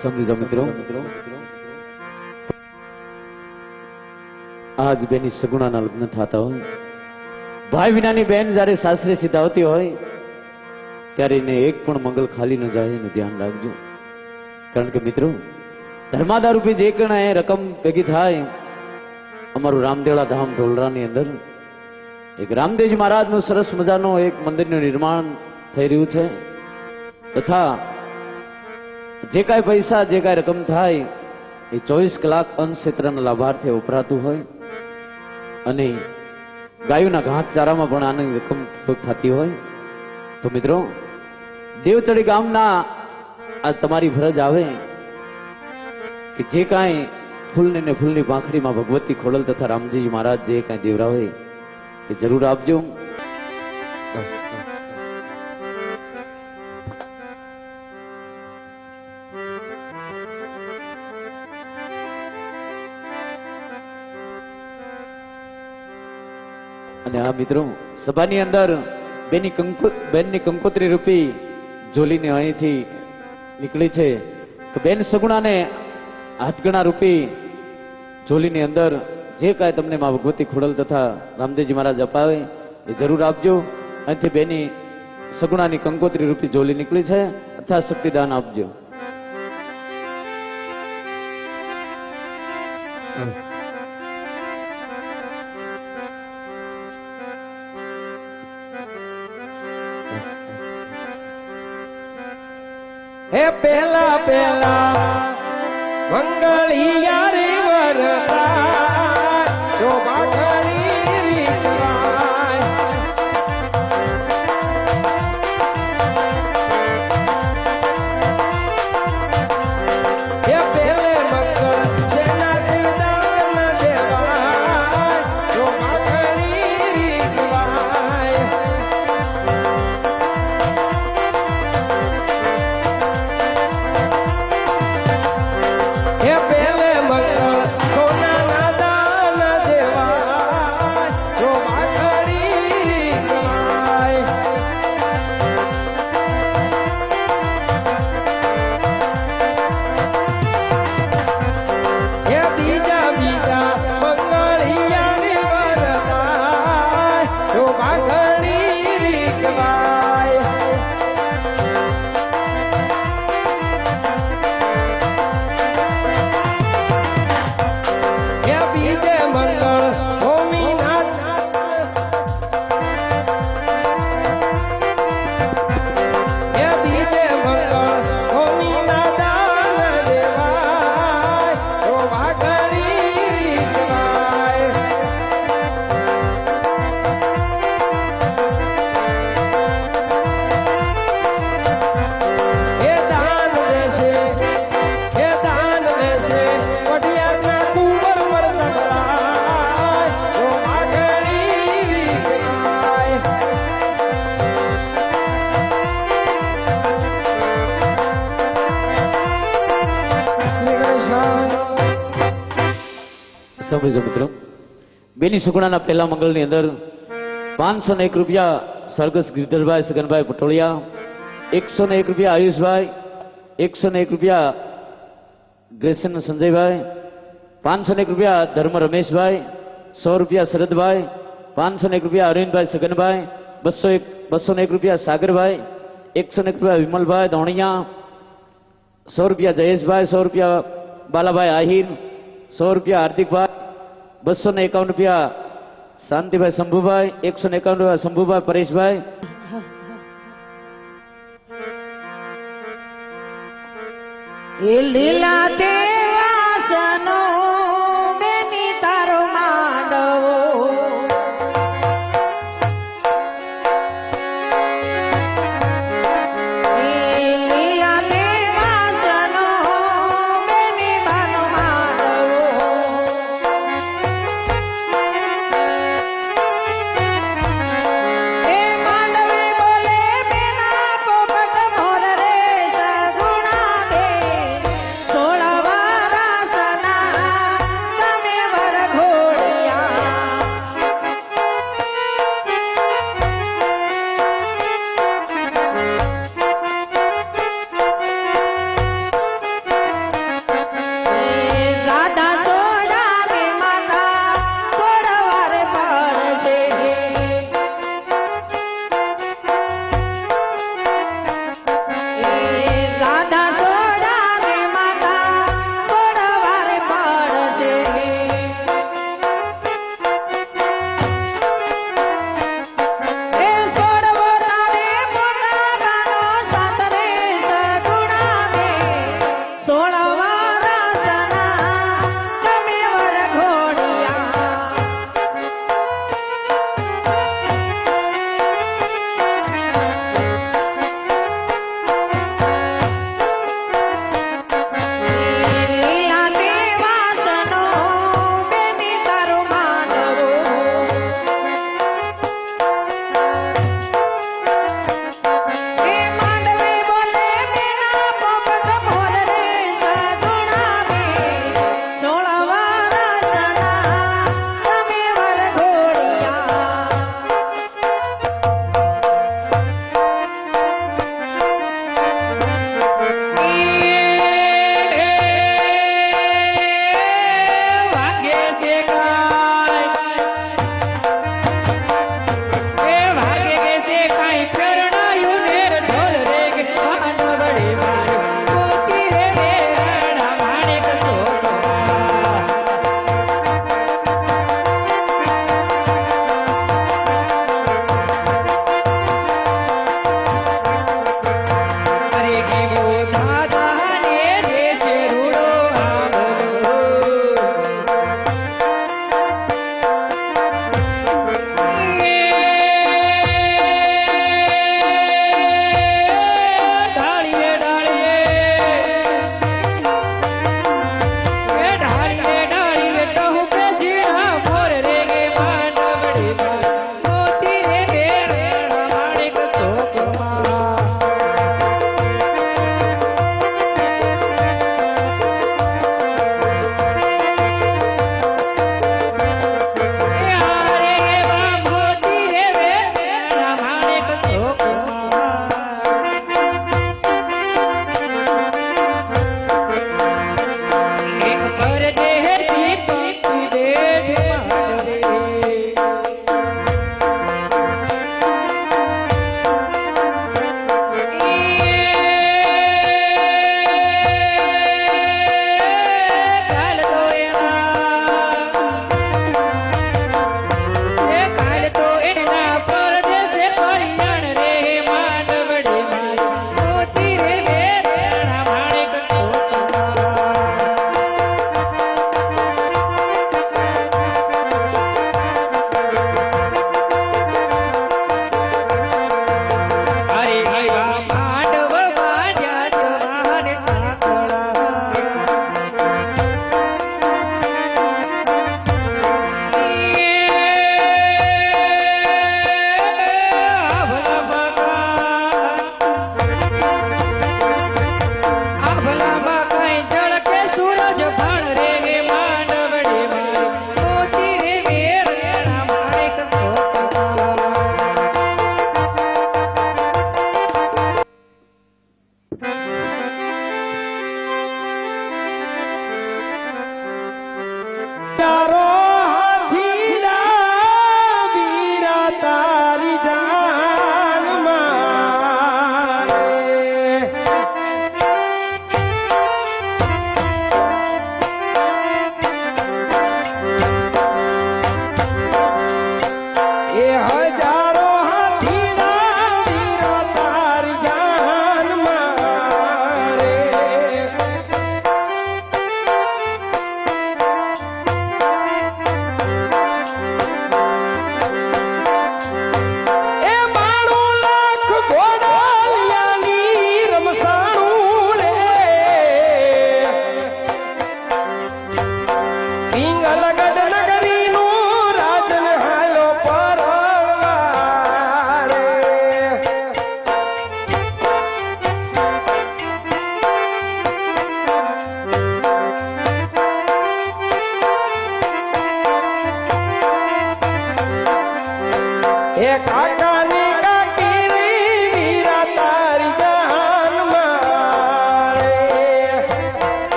સમજો મિત્રો. આજ બેની સગુણાના લગ્ન થતા હોય. ભાઈ વિનાની બેન જ્યારે સાસરે સીધા આવતી હોય, ત્યારે એને એક પણ મંગલ ખાલી ન જાય એનું ધ્યાન રાખજો. કારણ કે મિત્રો ધર્માદા રૂપે જે કણ એ રકમ ભેગી થાય, અમારું રામદેવડા ધામ ઢોલરાની અંદર, એક રામદેવજી મહારાજનું સરસ મજાનું એક મંદિરનું નિર્માણ થઈ રહ્યું છે. તથા જે કાંઈ પૈસા, જે કાંઈ રકમ થાય, એ ચોવીસ કલાક અન્ન ક્ષેત્રના લાભાર્થે હોય અને ગાયોના ઘાસચારામાં પણ આની રકમ થતી હોય. તો મિત્રો દેવચડી ગામના આ તમારી ફરજ આવે કે જે કાંઈ ફૂલને ને ફૂલની પાંખડીમાં ભગવતી ખોડલ તથા રામજી મહારાજ જે કાંઈ દેવરાવે, એ જરૂર આપજો. આ મિત્રો, સભાની અંદર બેની કંકુ, બેનની કંકોત્રી રૂપી જોલીને અહીંથી નીકળી છે. તો બેન સગુણાને હાથગણા રૂપી જોલીની અંદર જે કાંઈ તમને મા ભગવતી ખોડલ તથા રામદેવજી મહારાજ અપાવે એ જરૂર આપજો. અહીંથી બેની સગુણાની કંકોત્રી રૂપી જોલી નીકળી છે. અથવા શક્તિદાન આપજો હે પેલા પેલા મંગળિયા બેની સુગણાના પહેલા મંગળની અંદર પાંચસો ને એક રૂપિયા સરગસ ગિરધરભાઈ, સગનભાઈ પટોળિયા, એકસો ને એક રૂપિયા આયુષભાઈ, એકસો ને એક રૂપિયા ગ્રેસન સંજયભાઈ પાંચસો એક રૂપિયા ધર્મ રમેશભાઈ, સો રૂપિયા શરદભાઈ પાંચસો એક રૂપિયા અરવિંદભાઈ સગનભાઈ બસો એક બસો એક રૂપિયા સાગરભાઈ એકસો એક રૂપિયા વિમલભાઈ ધોણિયા, સો રૂપિયા જયેશભાઈ, સો રૂપિયા બાલાભાઈ આહિર, સો રૂપિયા હાર્દિકભાઈ બસો ને એકાવન રૂપિયા શાંતિભાઈ શંભુભાઈ એકસો ને એકાવન રૂપિયા શંભુભાઈ પરેશભાઈ El de la tierra.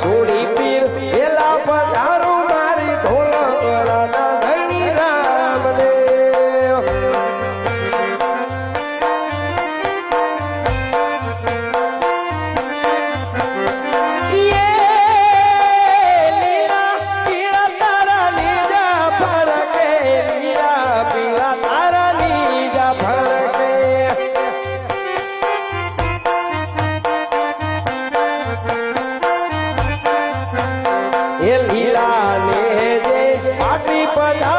சூடி पदा